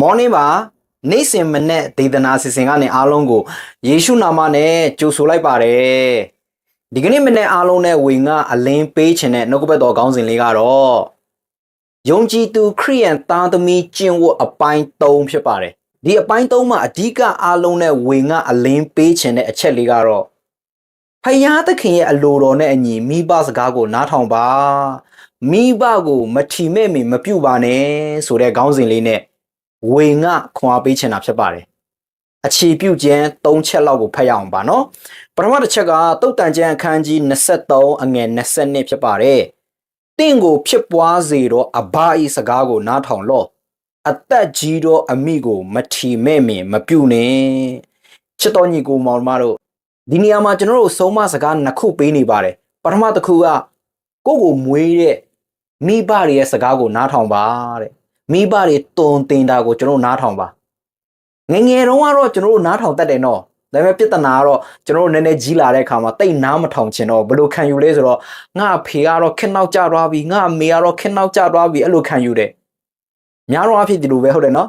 မော်နင်းပါနေ့စဉ်မနေ့ဒေသနာအစီအစဉ်ကနေအားလုံးကိုယေရှုနာမနဲ့ကြိုဆိုလိုက်ပါတယ်ဒီကနေ့မနေ့အားလုံးနဲ့ဝေငါအလင်းပေးခြင်းနဲ့နှုတ်ကပတ်တော်ခေါင်းစဉ်လေးကတော့ယုံကြည်သူခရိယန်သားသမီးကျင့်ဝတ်အပိုင်း3ဖြစ်ပါတယ်ဒီအပိုင်း3မှာအဓိကအားလုံးနဲ့ဝေငါအလင်းပေးခြင်းတဲ့အချက်လေးကတော့ဖယားသခင်ရဲ့အလိုတော်နဲ့အညီမိဘစကားကိုနားထောင်ပါမိဘကိုမထီမဲ့မီမပြုတ်ပါနဲ့ဆိုတဲ့ခေါင်းစဉ်လေးနဲ့ ဝေငှခွန်အားပေးချင်တာဖြစ်ပါတယ်အခြေပြုခြင်း၃ချက်လောက်ကိုဖတ်ရအောင်ပါနော်ပထမတစ်ချက်ကတုတ်တန်ကျမ်းအခန်းကြီး23အငယ်22ဖြစ်ပါတယ်တင့်ကိုဖြစ်ပွားစေတော့အဘဤစကားကိုနားထောင်လော့အသက်ကြီးတော့အမိကို မထီမဲ့မင်မပြုတ်နဲ့ချစ်တော်ညီကိုမောင်မတို့ဒီနေရာမှာကျွန်တော်တို့ဆုံးမစကားနှစ်ခုပေးနေပါတယ်ပထမတစ်ခုကကိုယ့်ကိုမွေးတဲ့မိဘတွေရဲ့စကားကိုနားထောင်ပါတဲ့ မိဘတွေတုံတင်တာကိုကျွန်တော်တို့နားထောင်ပါငယ်ငယ်တုန်းကတော့ကျွန်တော်တို့နားထောင်တတ်တယ်နော်ဒါပေမဲ့ပြဿနာကတော့ကျွန်တော်တို့နည်းနည်းကြီးလာတဲ့အခါမှာတိတ်နားမထောင်ချင်တော့ဘယ်လိုခံယူလဲဆိုတော့ငါအဖေကတော့ခက်နောက်ကျသွားပြီငါအမေကတော့ခက်နောက်ကျသွားပြီအဲ့လိုခံယူတယ်များတော့အဖြစ်ဒီလိုပဲဟုတ်တယ်နော်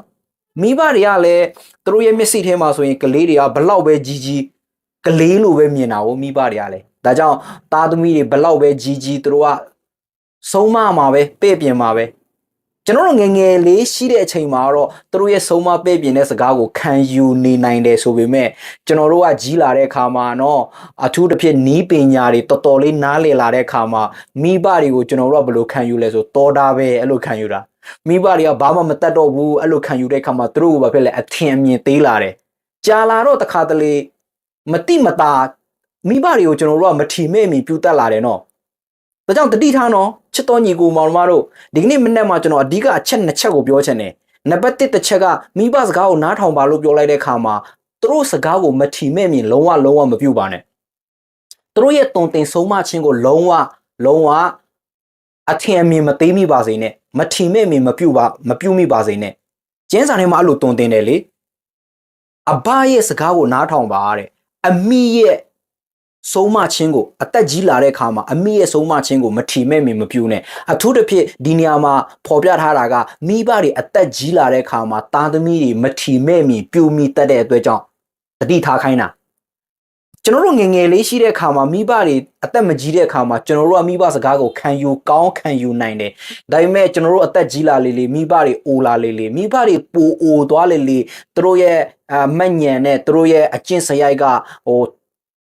မိဘတွေကလည်းသူတို့ရဲ့မျက်စိထဲမှာဆိုရင်ကလေးတွေကဘလောက်ပဲကြီးကြီးကလေးလိုပဲမြင်တာကိုမိဘတွေကလည်းဒါကြောင့်သားသမီးတွေဘလောက်ပဲကြီးကြီးသူတို့ကဆုံးမမှာပဲပဲ့ပြင်မှာပဲ ကျွန်တော်တို့ငယ်ငယ်လေးရှိတဲ့အချိန်မှာတော့သူတို့ရဲ့ဆုံးမပဲ့ပြင်တဲ့စကားကိုခံယူနေနိုင်တယ်ဆိုပေမဲ့ကျွန်တော်တို့ကကြီးလာတဲ့အခါမှာတော့အထူးတစ်ဖြစ်နီးပညာတွေတော်တော်လေးနားလည်လာတဲ့အခါမှာမိဘတွေကိုကျွန်တော်တို့ကဘယ်လိုခံယူလဲဆိုတော်တာပဲအဲ့လိုခံယူတာမိဘတွေကဘာမှမတတ်တော့ဘူးအဲ့လိုခံယူတဲ့အခါမှာသူတို့ကဘာဖြစ်လဲအထင်အမြင်သေးလာတယ်ကြာလာတော့တခါတလေမတိမတာမိဘတွေကိုကျွန်တော်တို့ကမထီမဲ့မီပြူတက်လာတယ်နော်ဒါကြောင့်တတိထားနော် ချစ်တော်ညီကိုမောင်မတို့ဒီကနေ့မနေ့မှာကျွန်တော်အဓိကအချက်နှစ်ချက်ကိုပြောချင်တယ်နံပါတ်1တစ်ချက်ကမိဘစကားကိုနားထောင်ပါလို့ပြောလိုက်တဲ့အခါမှာသူတို့စကားကိုမထီမဲ့မြင်လုံးဝလုံးဝမပြုတ်ပါနဲ့သူတို့ရဲ့တုံတင်ဆုံးမခြင်းကိုလုံးဝလုံးဝအထင်အမြင်မသေးမိပါစေနဲ့မထီမဲ့မြင်မပြုတ်ပါမပြုတ်မိပါစေနဲ့ကျင်းစာထဲမှာအဲ့လိုတုံတင်တယ်လေအဘရဲ့စကားကိုနားထောင်ပါတဲ့အမိရဲ့ ဆုံးမချင်းကိုအသက်ကြီးလာတဲ့အခါမှာအမိရဲ့ဆုံးမချင်းကိုမထီမဲ့မင်မပြူနဲ့အထူးတစ်ဖြစ်ဒီနေရာမှာပေါ်ပြထားတာကမိဘတွေအသက်ကြီးလာတဲ့အခါမှာသားသမီးတွေမထီမဲ့မင်ပြူမိတတ်တဲ့အတွက်ကြောင့်တတိထားခိုင်းတာကျွန်တော်တို့ငယ်ငယ်လေးရှိတဲ့အခါမှာမိဘတွေအသက်မကြီးတဲ့အခါမှာကျွန်တော်တို့ကမိဘစကားကိုခံယူကောင်းခံယူနိုင်တယ်ဒါပေမဲ့ကျွန်တော်တို့အသက်ကြီးလာလေလေမိဘတွေအိုလာလေလေမိဘတွေပိုအိုသွားလေလေသူတို့ရဲ့အမက်ညံနဲ့သူတို့ရဲ့အကျင့်စရိုက်ကဟို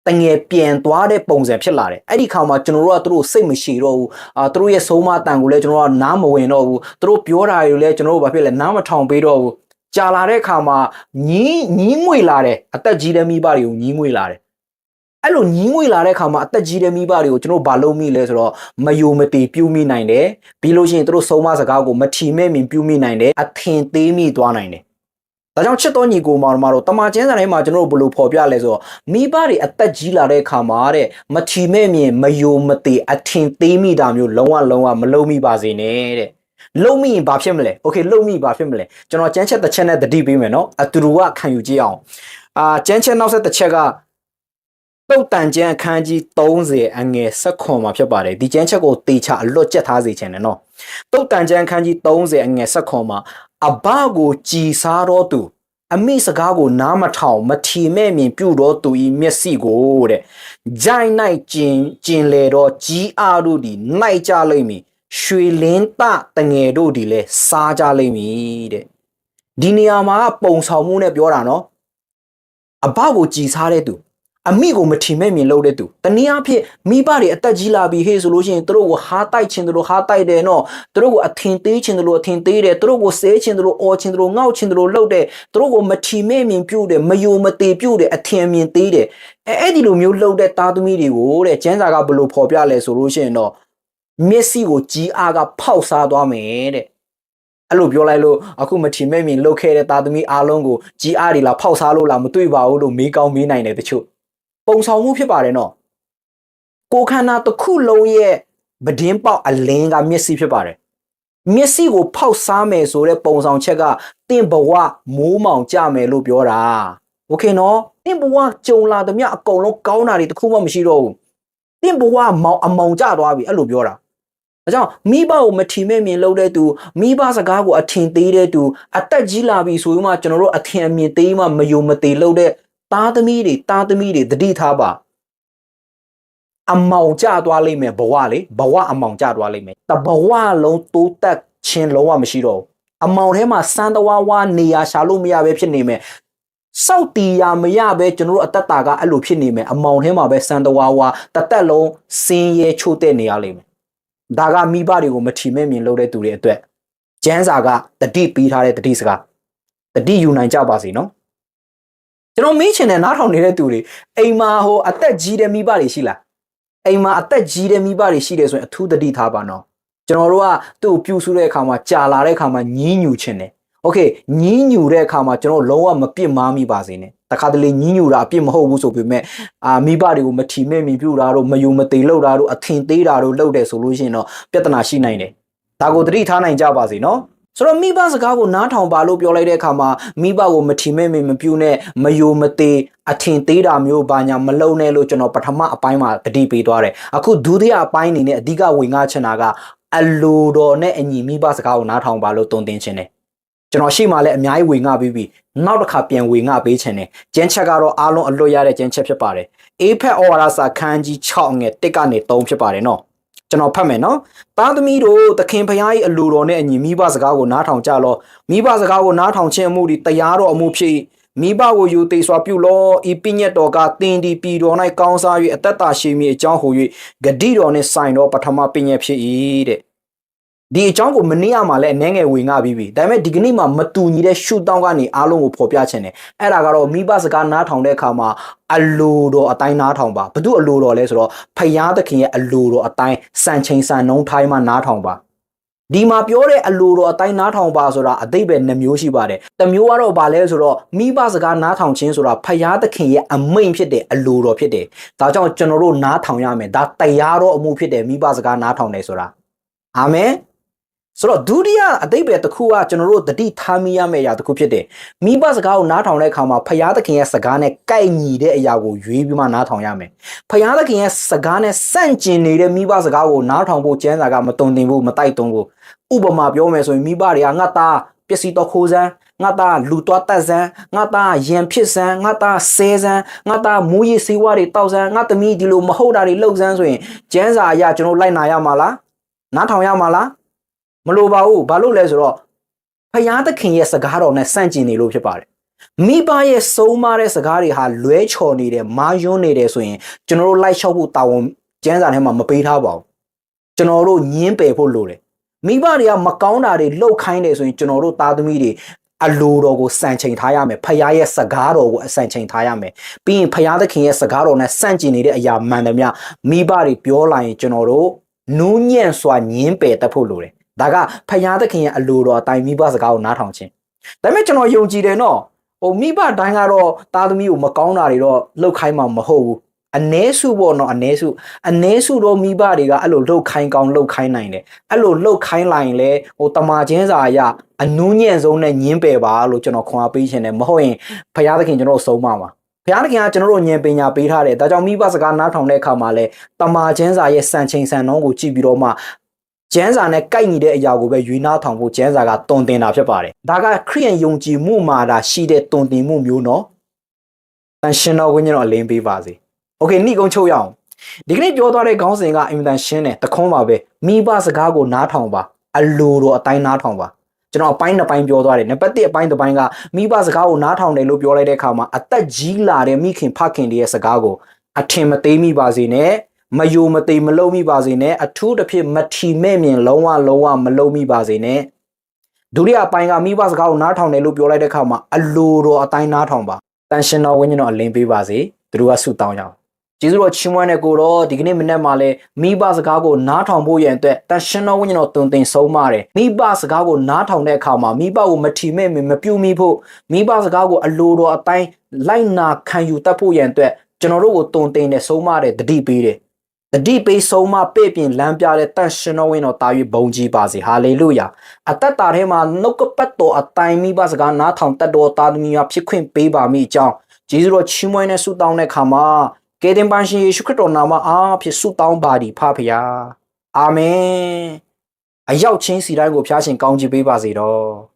တငယ်ပြန်သွားတဲ့ပုံစံဖြစ်လာတယ်အဲ့ဒီခါမှာကျွန်တော်တို့ကသူတို့စိတ်မရှိတော့ဘူးအာသူတို့ရဲ့ဆုံးမအတန်ကိုလည်းကျွန်တော်တို့ကနားမဝင်တော့ဘူးသူတို့ပြောတာတွေလည်းကျွန်တော်တို့ဘာဖြစ်လဲနားမထောင်ပေးတော့ဘူးကြာလာတဲ့ခါမှာညီးညီးငွေလာတယ်အသက်ကြီးတဲ့မိဘတွေကိုညီးငွေလာတယ်အဲ့လိုညီးငွေလာတဲ့ခါမှာအသက်ကြီးတဲ့မိဘတွေကိုကျွန်တော်ဘာလုပ်မိလဲဆိုတော့မယုံမတည်ပြုမိနိုင်တယ်ပြီးလို့ရှိရင်သူတို့ဆုံးမစကားကိုမထီမဲ့မြင်ပြုမိနိုင်တယ်အထင်သေးမိသွားနိုင်တယ် ဒါကြောင့်ချစ်တော်ညီကိုမောင်တို့တမန်ကျမ်းစာထဲမှာကျွန်တော်တို့ဘယ်လိုဖော်ပြလဲဆိုတော့မိဘတွေအသက်ကြီးလာတဲ့အခါမှာတဲ့မထီမဲ့မြင်မယုံမသေးအထင်သေးမိတာမျိုးလုံးဝလုံးဝမလုံးမိပါစေနဲ့တဲ့လုံးမိရင်ဘာဖြစ်မလဲโอเคလုံးမိဘာဖြစ်မလဲကျွန်တော်ကျမ်းချက်တစ်ချက်နဲ့တတိပေးမယ်နော်အတူတူကခံယူကြည့်အောင်အာကျမ်းချက်နောက်ဆက်တစ်ချက်ကတုတ်တန်ကျမ်းအခန်းကြီး30အငယ်16မှာဖြစ်ပါတယ်ဒီကျမ်းချက်ကိုတေချာအလွတ်ကျက်ထားစေချင်တယ်နော်တုတ်တန်ကျမ်းအခန်းကြီး30အငယ်16မှာ အဘကိုကြည်စားတော်သူအမိစကားကိုနားမထောင်မထီမဲ့မြင်ပြုတော်သူဤမျက်စိကိုတဲ့ဂျိုင်းနိုင်ကျင်ကျင်လေတော့ကြီးအားတို့ဒီနိုင်ကြလိမ့်မည်ရွှေလင်းတတငယ်တို့ဒီလဲစားကြလိမ့်မည်တဲ့ဒီနေရာမှာပုံဆောင်မှုနဲ့ပြောတာနော်အဘကိုကြည်စားတဲ့သူ အမိကိုမထီမဲ့မြင်လို့တဲ့သူတနည်းအားဖြင့်မိဘတွေအသက်ကြီးလာပြီဟေ့ဆိုလို့ရှိရင်သူတို့ကိုဟားတိုက်ခြင်းသူတို့ဟားတိုက်တယ်နော်သူတို့ကိုအထင်သေးခြင်းသူတို့အထင်သေးတယ်သူတို့ကိုဆဲခြင်းသူတို့အော်ခြင်းသူတို့ငေါက်ခြင်းသူတို့လှုပ်တယ်သူတို့ကိုမထီမဲ့မြင်ပြုတ်တယ်မယုံမသေးပြုတ်တယ်အထင်အမြင်သေးတယ်အဲအဲ့ဒီလိုမျိုးလှုပ်တဲ့သားသမီးတွေကိုတဲ့ကျန်းစာကဘယ်လိုဖော်ပြလဲဆိုလို့ရှိရင်တော့မျက်စိကိုကြီးအားကဖောက်စားသွားမယ်တဲ့အဲ့လိုပြောလိုက်လို့အခုမထီမဲ့မြင်လှုပ်ခဲ့တဲ့သားသမီးအားလုံးကိုကြီးအားတွေလားဖောက်စားလို့လားမတွေ့ပါဘူးလို့မေးကောင်းမေးနိုင်တယ်တချို့ ပုံဆောင်မှုဖြစ်ပါတယ်နော်ကိုယ်ခန္ဓာတစ်ခုလုံးရဲ့ဗဒင်းပေါက်အလင်းကမျက်စိဖြစ်ပါတယ်မျက်စိကိုဖောက်စားမယ်ဆိုတဲ့ပုံဆောင်ချက်ကတင့်ဘဝမိုးမောင်ကြမယ်လို့ပြောတာโอเคနော်တင့်ဘဝကြုံလာသမျှအကုန်လုံးကောင်းတာတွေတစ်ခုမှမရှိတော့ဘူးတင့်ဘဝမောင်အမောင်ကြသွားပြီအဲ့လိုပြောတာ ဒါကြောင့်မိဘကိုမထီမဲ့မြင်လုပ်တဲ့သူမိဘစကားကိုအထင်သေးတဲ့သူအသက်ကြီးလာပြီဆိုရင်မှကျွန်တော်တို့အထင်အမြင်သေးမှမယုံမသေးလုပ်တဲ့ သားသမီးတွေသားသမီးတွေတတိထားပါအမောင်ကျသွားလိမ့်မယ်ဘဝလေဘဝအမောင်ကျသွားလိမ့်မယ်တဘဝလုံးတိုးတက်ခြင်းလုံးဝမရှိတော့ဘူးအမောင်ထဲမှာစမ်းတဝါဝါနေရာရှာလို့မရပဲဖြစ်နေမယ်စောက်တီယာမရပဲကျွန်တော်တို့အသက်တာကအဲ့လိုဖြစ်နေမယ်အမောင်ထဲမှာပဲစမ်းတဝါဝါတသက်လုံးစင်းရဲချို့တဲ့နေရလိမ့်မယ်ဒါကမိဘတွေကိုမထီမဲ့မြင်လုပ်တဲ့သူတွေအတွက်ကျန်းစာကတတိပြီးထားတဲ့တတိစကားတတိယူနိုင်ကြပါစေနော် ကျွန်တော်မင်းချင်တဲ့နားထောင်နေတဲ့သူတွေအိမ်မှာဟိုအသက်ကြီးတဲ့မိဘတွေရှိလားအိမ်မှာအသက်ကြီးတဲ့မိဘတွေရှိတယ်ဆိုရင်အထူးတတိထားပါနော်ကျွန်တော်တို့ကသူ့ကိုပြုစုတဲ့အခါမှာကြာလာတဲ့အခါမှာညင်းညူချင်တယ်โอเคညင်းညူတဲ့အခါမှာကျွန်တော်လုံးဝမပြစ်မှားမိပါစေနဲ့တခါတလေညင်းညူတာအပြစ်မဟုတ်ဘူးဆိုပေမဲ့အာမိဘတွေကိုမထီမဲ့မြင်ပြူတာတို့မယုံမသိလို့တာတို့အထင်သေးတာတို့လုပ်တယ်ဆိုလို့ရှိရင်တော့ပြဿနာရှိနိုင်တယ်ဒါကိုသတိထားနိုင်ကြပါစေနော် ဆိုတော့မိဘစကားကိုနားထောင်ပါလို့ပြောလိုက်တဲ့အခါမှာမိဘကိုမထီမဲ့မြင်မပြူနဲ့မယုံမသိအထင်သေးတာမျိုးဘာညာမလုံနဲ့လို့ကျွန်တော်ပထမအပိုင်းမှာတတိပေးသွားတယ်အခုဒုတိယအပိုင်းအနေနဲ့အဓိကဝင်ငါချင်တာကအလိုတော်နဲ့အညီမိဘစကားကိုနားထောင်ပါလို့တုံသင်ချင်တယ်ကျွန်တော်ရှိမှလည်းအများကြီးဝေငှပြီးပြီနောက်တစ်ခါပြန်ဝေငှပေးချင်တယ်ကျန်းချက်ကတော့အားလုံးအလွတ်ရတဲ့ကျန်းချက်ဖြစ်ပါတယ်အေးဖက်ဩဝါဒစာခန်းကြီး6ငယ်1ကနေ3ဖြစ်ပါတယ်နော် ကျွန်တော်ဖတ်မယ်နော်သားသမီးတို့သခင်ဖျားကြီးအလိုတော်နဲ့အညီမိဘစကားကိုနားထောင်ကြလော့မိဘစကားကိုနားထောင်ခြင်းအမှုဒီတရားတော်အမှုဖြစ်၏မိဘကိုယူသေးစွာပြုလော့ဤပညတ်တော်ကတင်းဒီပြည်တော်၌ကောင်းစား၍အသက်တာရှိမည်အကြောင်းဟူ၍ဂတိတော်နှင့်ဆိုင်သောပထမပညတ်ဖြစ်၏တဲ့ ဒီအကြောင်းကိုမနေ့ကမှလည်းအနှဲငယ်ဝင်ငါပြီးပြီဒါပေမဲ့ဒီကနေ့မှမတူညီတဲ့ရှုတောင်းကနေအားလုံးကိုဖော်ပြချင်တယ်အဲ့ဒါကတော့မိဘစကားနားထောင်တဲ့အခါမှာအလိုတော်အတိုင်းနားထောင်ပါဘု து အလိုတော်လဲဆိုတော့ဖယားသခင်ရဲ့အလိုတော်အတိုင်းစံချိန်စံနှုန်းထိုင်းမှနားထောင်ပါဒီမှာပြောတဲ့အလိုတော်အတိုင်းနားထောင်ပါဆိုတာအသိပဲနှမျိုးရှိပါတယ်တစ်မျိုးကတော့ဗာလဲဆိုတော့မိဘစကားနားထောင်ခြင်းဆိုတာဖယားသခင်ရဲ့အမိန့်ဖြစ်တယ်အလိုတော်ဖြစ်တယ်ဒါကြောင့်ကျွန်တော်တို့နားထောင်ရမယ်ဒါတရားတော်အမှုဖြစ်တယ်မိဘစကားနားထောင်တယ်ဆိုတာအာမင် ဆိုတော့ဒုတိယအတိတ်ပဲတစ်ခုကကျွန်တော်တို့တတိထားမိရမယ့်အရာတစ်ခုဖြစ်တယ်။မိဘစကားကိုနားထောင်တဲ့အခါမှာဖယားသခင်ရဲ့စကားနဲ့ကိုက်ညီတဲ့အရာကိုရွေးပြီးမှနားထောင်ရမယ်။ဖယားသခင်ရဲ့စကားနဲ့ဆန့်ကျင်နေတဲ့မိဘစကားကိုနားထောင်ဖို့ကျမ်းစာကမတုံတင်ဘူးမတိုက်တွန်းဘူး။ဥပမာပြောမယ်ဆိုရင်မိဘတွေကငါသားပစ္စည်းတော့ခိုးစမ်းငါသားလူတော့တက်စမ်းငါသားရံဖြစ်စမ်းငါသားဆဲစမ်းငါသားမူးယစ်ဆေးဝါးတွေတောက်စမ်းငါသမီးဒီလိုမဟုတ်တာတွေလှုပ်စမ်းဆိုရင်ကျမ်းစာအရကျွန်တော်လိုက်နာရမှာလားနားထောင်ရမှာလား မလိုပါဘူးဘာလို့လဲဆိုတော့ဖယားသခင်ရဲ့စကားတော်နဲ့ဆန့်ကျင်နေလို့ဖြစ်ပါတယ်မိဘရဲ့ဆုံးမတဲ့စကားတွေဟာလွဲချော်နေတယ်မာယွန်းနေတယ်ဆိုရင်ကျွန်တော်တို့လိုက်လျှောက်ဖို့တာဝန်ကျမ်းစာထဲမှာမပေးထားပါဘူးကျွန်တော်တို့ညင်းပယ်ဖို့လိုတယ်မိဘတွေကမကောင်းတာတွေလှုပ်ခိုင်းတယ်ဆိုရင်ကျွန်တော်တို့သားသမီးတွေအလိုတော်ကိုစံချိန်ထားရမယ်ဖယားရဲ့စကားတော်ကိုအစံချိန်ထားရမယ်ပြီးရင်ဖယားသခင်ရဲ့စကားတော်နဲ့ဆန့်ကျင်နေတဲ့အရာမှန်သမျှမိဘတွေပြောလာရင်ကျွန်တော်တို့နူးညံ့စွာညင်းပယ်တတ်ဖို့လိုတယ် ဒါကဖယားသခင်ရဲ့အလိုတော်အတိုင်းမိဘစကားကိုနားထောင်ခြင်းဒါပေမဲ့ကျွန်တော်ယုံကြည်တယ်နော်ဟိုမိဘတိုင်းကတော့သားသမီးကိုမကောင်းတာတွေတော့လှုပ်ခိုင်းမှာမဟုတ်ဘူးအ ਨੇ စုပေါ့နော်အ ਨੇ စုအ ਨੇ စုတော့မိဘတွေကအဲ့လိုလှုပ်ခိုင်းကောင်းလှုပ်ခိုင်းနိုင်တယ်အဲ့လိုလှုပ်ခိုင်းလိုက်ရင်လေဟိုတမာချင်းစာအရအနူးညံ့ဆုံးနဲ့ညင်းပယ်ပါလို့ကျွန်တော်ခွန်အားပေးခြင်းတယ်မဟုတ်ရင်ဖယားသခင်ကျွန်တော်တို့ဆုံးမပါဘုရားသခင်ကကျွန်တော်တို့ဉာဏ်ပညာပေးထားတယ်ဒါကြောင့်မိဘစကားနားထောင်တဲ့အခါမှာလဲတမာချင်းစာရဲ့စံချိန်စံနှုန်းကိုကြည့်ပြီးတော့မှ ကျမ်းစာနဲ့ကိုက်ညီတဲ့အရာကိုပဲယူနာထောင်ဖို့ကျမ်းစာကတုံတင်တာဖြစ်ပါတယ်ဒါကခရိယန်ယုံကြည်မှုမှာဒါရှိတဲ့တုံတင်မှုမျိုးနော်တန်ရှင်တော်ဝိညာဉ်တော်အလင်းပေးပါစေโอเคနှိကုံချုပ်ရအောင်ဒီကနေ့ပြောသွားတဲ့ခေါင်းစဉ်ကအင်မတန်ရှင်းတယ်တခွန်းပါပဲမိဘစကားကိုနားထောင်ပါအလိုတော်အတိုင်းနားထောင်ပါကျွန်တော်အပိုင်းနှစ်ပိုင်းပြောသွားတယ်နံပါတ်1အပိုင်းတစ်ပိုင်းကမိဘစကားကိုနားထောင်တယ်လို့ပြောလိုက်တဲ့အခါမှာအသက်ကြီးလာတဲ့မိခင်ဖခင်တွေရဲ့စကားကိုအထင်မသေးမိပါစေနဲ့ မယိုမသေးမလုံမိပါစေနဲ့အထူးတစ်ဖြစ်မထီမဲ့မြင်လုံးဝလုံးဝမလုံမိပါစေနဲ့ဒုတိယအပိုင်းကမိဘစကားကိုနားထောင်တယ်လို့ပြောလိုက်တဲ့အခါမှာအလိုတော်အတိုင်းနားထောင်ပါတန်ရှင်တော်ဝိညာဉ်တော်အလင်းပေးပါစေသူတို့ကဆုတောင်းကြအောင်ကျေးဇူးတော်ချီးမွမ်းတဲ့ကိုတော့ဒီကနေ့မနေ့မှလည်းမိဘစကားကိုနားထောင်ဖို့ရန်အတွက်တန်ရှင်တော်ဝိညာဉ်တော်တုံတင်ဆုံးမတယ်မိဘစကားကိုနားထောင်တဲ့အခါမှာမိဘကိုမထီမဲ့မမပြူမိဖို့မိဘစကားကိုအလိုတော်အတိုင်းလိုက်နာခံယူတတ်ဖို့ရန်အတွက်ကျွန်တော်တို့ကိုတုံတင်တဲ့ဆုံးမတဲ့တတိပေးတယ် တတိပေးဆုံးမပေ့ပြင်လမ်းပြတဲ့တန်ရှင်တော်ဝိညာဉ်တော်တာ၍ဘုံကြီးပါစေဟာလေလုယာအသက်တာထဲမှာနှုတ်ကပတ်တော်အတိုင်းမိဘစကားနားထောင်တတ်တော်တာသမီးများဖြစ်ခွင့်ပေးပါမိအကြောင်းကျေးဇူးတော်ချီးမွမ်းတဲ့ဆုတောင်းတဲ့အခါမှာကယ်တင်ပန်ရှင်ယေရှုခရစ်တော်နာမအားဖြင့်ဆုတောင်းပါသည်ဖဖရာအာမင်အရောက်ချင်းစီတိုင်းကိုဖျားရှင်ကောင်းချီးပေးပါစေတော့